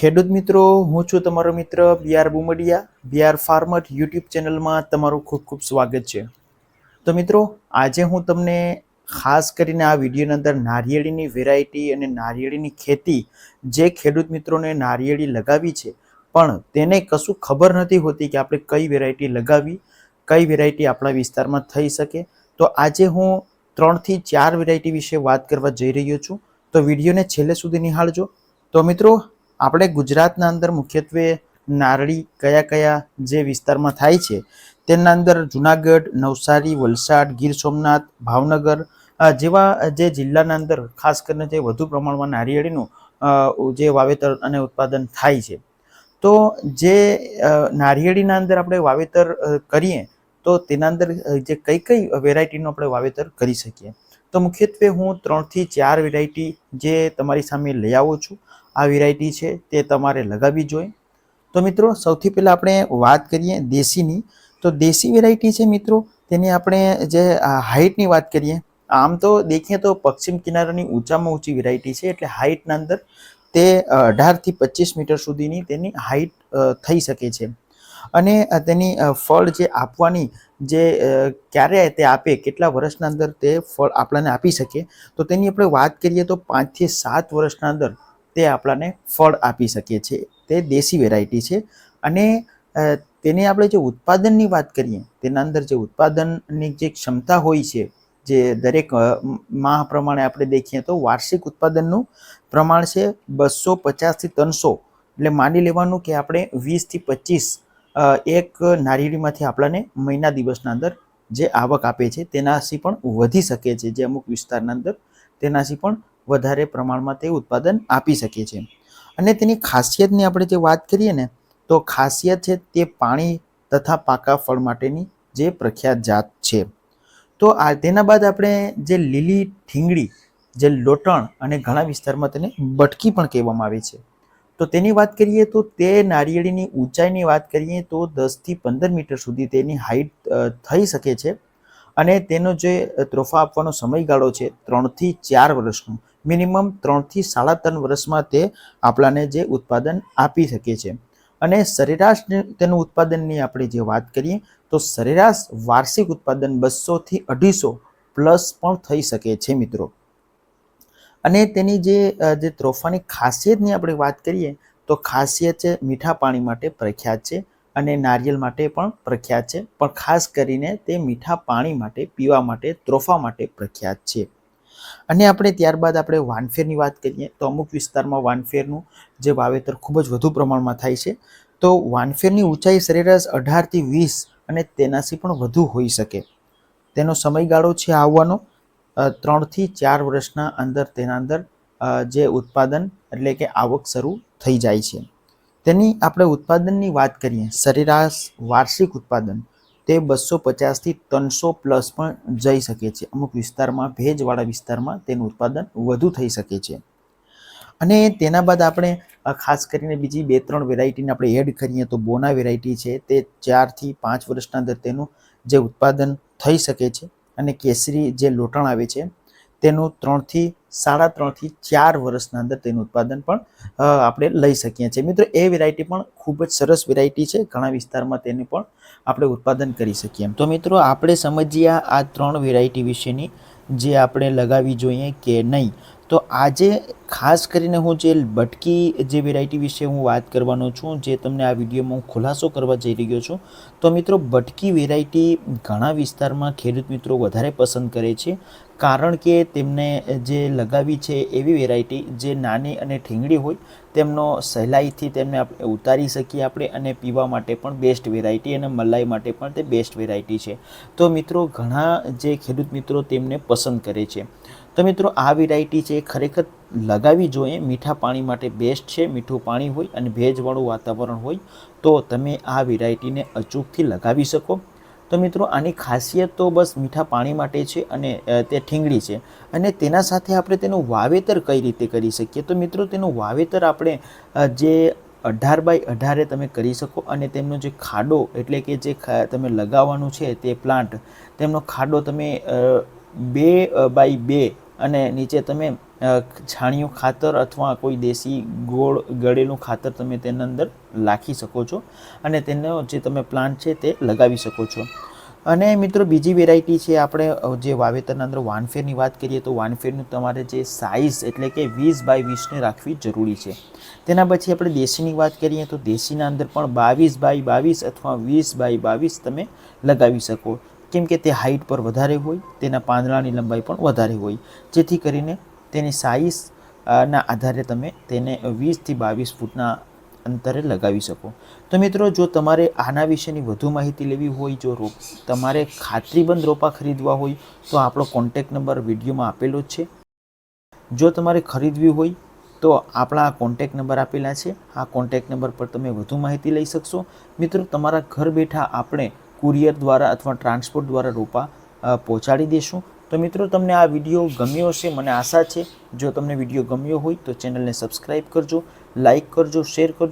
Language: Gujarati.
ખેડૂત મિત્રો, હું છું તમારો મિત્ર B R Bumdiya, B R farmer YouTube ચેનલમાં તમારું ખૂબ ખૂબ સ્વાગત છે. તો મિત્રો, આજે હું તમને ખાસ કરીને આ વિડીયોની અંદર નારિયેળીની વેરાયટી અને નારિયેળીની ખેતી જે ખેડૂત મિત્રોને નારિયેળી લગાવી છે, પણ તેને કશું ખબર નથી હોતી કે આપણે કઈ વેરાયટી લગાવી, કઈ વેરાયટી આપણા વિસ્તારમાં થઈ શકે. તો આજે હું ત્રણથી ચાર વેરાયટી વિશે વાત કરવા જઈ રહ્યો છું. તો વિડીયોને છેલ્લે સુધી નિહાળજો. તો મિત્રો આપણે ગુજરાતના અંદર મુખ્યત્વે નારળી કયા કયા જે વિસ્તારમાં થાય છે તેના અંદર જુનાગઢ, નવસારી, વલસાડ, ગીર સોમનાથ, ભાવનગર જેવા જે જિલ્લાના અંદર ખાસ કરીને જે વધુ પ્રમાણમાં નારિયેળીનું જે વાવેતર અને ઉત્પાદન થાય છે. તો જે નારિયેળીના અંદર આપણે વાવેતર કરીએ, તો તેના અંદર જે કઈ કઈ વેરાયટીનું આપણે વાવેતર કરી શકીએ? તો મુખ્યત્વે હું ત્રણથી ચાર વેરાયટી જે તમારી સામે લઈ આવું છું. આ વેરાયટી છે, તે તમારે લગાવવી જોઈએ. તો મિત્રો, સૌથી પહેલાં આપણે વાત કરીએ દેશીની. તો દેશી વેરાયટી છે મિત્રો, તેની આપણે જે હાઇટની વાત કરીએ, આમ તો દેખીએ તો પશ્ચિમ કિનારાની ઊંચામાં ઊંચી વેરાયટી છે, એટલે હાઇટના અંદર તે અઢારથી પચીસ મીટર સુધીની તેની હાઇટ થઈ શકે છે. અને તેની ફળ જે આપવાની જે ક્યારે તે આપે, કેટલા વર્ષના અંદર તે ફળ આપણને આપી શકે, તો તેની આપણે વાત કરીએ તો પાંચથી સાત વર્ષના અંદર તે આપણને ફળ આપી શકે છે તે દેશી વેરાયટી છે અને તેને આપણે જે ઉત્પાદનની વાત કરીએ, તેના અંદર જે ઉત્પાદનની જે ક્ષમતા હોય છે, જે દરેક માહ પ્રમાણે આપણે દેખીએ તો વાર્ષિક ઉત્પાદનનું પ્રમાણ છે બસો પચાસથી ત્રણસો. એટલે માની લેવાનું કે આપણે વીસથી પચીસ એક નારિયેળીમાંથી આપણને મહિના દિવસના અંદર જે આવક આપે છે તેનાથી પણ વધી શકે છે. જે અમુક વિસ્તારના અંદર તેનાથી પણ વધારે પ્રમાણમાં તે ઉત્પાદન આપી શકે છે. અને તેની ખાસિયતની આપણે જે વાત કરીએ ને, તો ખાસિયત છે તે પાણી તથા પાકા ફળ માટેની જે પ્રખ્યાત જાત છે. તો આ તેના બાદ આપણે જે લીલી ઠીંગડી જે લોટણ અને ઘણા વિસ્તારમાં તેને બટકી પણ કહેવામાં આવે છે. તો તેની વાત કરીએ તો તે નારિયેળીની ઊંચાઈની વાત કરીએ તો દસથી પંદર મીટર સુધી તેની હાઈટ થઈ શકે છે. અને તેનો જે ત્રોફા આપવાનો સમયગાળો છે ત્રણથી ચાર વર્ષનો. મિનિમમ ત્રણથી સાડા ત્રણ વર્ષમાં તે આપણાને જે ઉત્પાદન આપી શકે છે. અને સરેરાશ તેનું ઉત્પાદનની આપણે જે વાત કરીએ, તો સરેરાશ વાર્ષિક ઉત્પાદન બસોથી અઢીસો પ્લસ પણ થઈ શકે છે મિત્રો. અને તેની જે જે ત્રોફાની ખાસિયતની આપણે વાત કરીએ, તો ખાસિયત છે મીઠા પાણી માટે પ્રખ્યાત છે અને નારિયેલ માટે પણ પ્રખ્યાત છે. પણ ખાસ કરીને તે મીઠા પાણી માટે, પીવા માટે ત્રોફા માટે પ્રખ્યાત છે. અને આપણે ત્યારબાદ આપણે વાનફેરની વાત કરીએ, તો અમુક વિસ્તારમાં વાનફેરનું જે વાવેતર ખૂબ જ વધુ પ્રમાણમાં થાય છે. તો વાનફેરની ઊંચાઈ સરેરાશ અઢારથી વીસ અને તેનાથી પણ વધુ હોઈ શકે. તેનો સમયગાળો છે આવવાનો ત્રણથી ચાર વર્ષના અંદર તેના અંદર જે ઉત્પાદન એટલે કે આવક શરૂ થઈ જાય છે. તેની આપણે ઉત્પાદનની વાત કરીએ, સરેરાશ વાર્ષિક ઉત્પાદન તે બસો પચાસથી ત્રણસો પ્લસ પણ જઈ શકે છે. અમુક વિસ્તારમાં, ભેજવાળા વિસ્તારમાં તેનું ઉત્પાદન વધુ થઈ શકે છે. અને તેના બાદ આપણે ખાસ કરીને બીજી બે ત્રણ વેરાયટીને આપણે એડ કરીએ તો બોના વેરાયટી છે તે ચારથી પાંચ વર્ષના અંદર તેનું જે ઉત્પાદન થઈ શકે છે અને કેસરી જે લોટણ આવે છે તેનું ત્રણથી સાડા ત્રણથી ચાર વર્ષના અંદર તેનું ઉત્પાદન પણ આપણે લઈ શકીએ છીએ. મિત્રો, એ વેરાયટી પણ ખૂબ જ સરસ વેરાયટી છે. ઘણા વિસ્તારમાં તેનું પણ આપણે ઉત્પાદન કરી શકીએ તો મિત્રો, આપણે સમજીએ આ ત્રણ વેરાયટી વિશેની, જે આપણે લગાવી જોઈએ કે નહીં. તો આજે ખાસ કરીને હું જે બટકી જે વેરાયટી વિશે હું વાત કરવાનો છું, જે તમને આ વિડીયોમાં હું ખુલાસો કરવા જઈ રહ્યો છું, તો મિત્રો બટકી વેરાયટી ઘણા વિસ્તારમાં ખેડૂત મિત્રો વધારે પસંદ કરે છે. કારણ કે તેમને જે લગાવી છે એવી વેરાયટી જે નાની અને ઠીંગડી હોય, તેમનો સહેલાઈથી તેમને આપણે ઉતારી શકીએ આપણે અને પીવા માટે પણ બેસ્ટ વેરાયટી અને મલાઈ માટે પણ તે બેસ્ટ વેરાયટી છે. તો મિત્રો ઘણા જે ખેડૂત મિત્રો તેમને પસંદ કરે છે. તો મિત્રો, આ વેરાયટી છે એ ખરેખર લગાવવી જોઈએ. મીઠા પાણી માટે બેસ્ટ છે. મીઠું પાણી હોય અને ભેજવાળું વાતાવરણ હોય તો તમે આ વેરાયટીને અચૂકથી લગાવી શકો. તો મિત્રો, આની ખાસિયત તો બસ મીઠા પાણી માટે છે અને તે ઠીંગડી છે. અને તેના સાથે આપણે તેનું વાવેતર કઈ રીતે કરી શકીએ? તો મિત્રો, તેનું વાવેતર આપણે જે અઢાર બાય અઢારે તમે કરી શકો અને તેમનો જે ખાડો એટલે કે જે તમે લગાવવાનું છે તે પ્લાન્ટ, તેમનો ખાડો તમે બે બાય બે અને નીચે તમે છાણિયું ખાતર અથવા કોઈ દેશી ગોળ, ગળેલું ખાતર તમે તેના અંદર નાખી શકો છો અને તેનો જે તમે પ્લાન્ટ છે તે લગાવી શકો છો. અને મિત્રો બીજી વેરાયટી છે આપણે જે વાવેતરના અંદર વાનફેરની વાત કરીએ તો વાનફેરનું તમારે જે સાઇઝ એટલે કે વીસ બાય વીસને રાખવી જરૂરી છે. તેના પછી આપણે દેશીની વાત કરીએ તો દેશીના અંદર પણ બાવીસ બાય બાવીસ અથવા વીસ બાય બાવીસ તમે લગાવી શકો. કેમ કે તે હાઇટ પર વધારે હોય, તેના પાંદડાની લંબાઈ પણ વધારે હોય. જેથી કરીને તેની સાઇઝ ના આધારે તમે તેને વીસથી બાવીસ ફૂટના અંતરે લગાવી શકો. તો મિત્રો, જો તમારે આના વિશેની વધુ માહિતી લેવી હોય, જો રોપ તમારે ખાતરીબંધ રોપા ખરીદવા હોય, તો આપણો કોન્ટેક નંબર વિડીયોમાં આપેલો જ છે. જો તમારે ખરીદવી હોય, તો આપણા આ કોન્ટેક નંબર આપેલા છે. આ કોન્ટેક નંબર પર તમે વધુ માહિતી લઈ શકશો. મિત્રો, તમારા ઘર બેઠા આપણે કુરિયર દ્વારા અથવા ટ્રાન્સપોર્ટ દ્વારા રોપા પહોંચાડી દઈશું તો મિત્રો, તમને આ વીડિયો ગમ્યો હશે, મને આશા છે. જો તમને વીડિયો ગમ્યો હોય, તો ચેનલને સબસ્ક્રાઈબ કરજો લાઈક કરજો, શેર કરજો.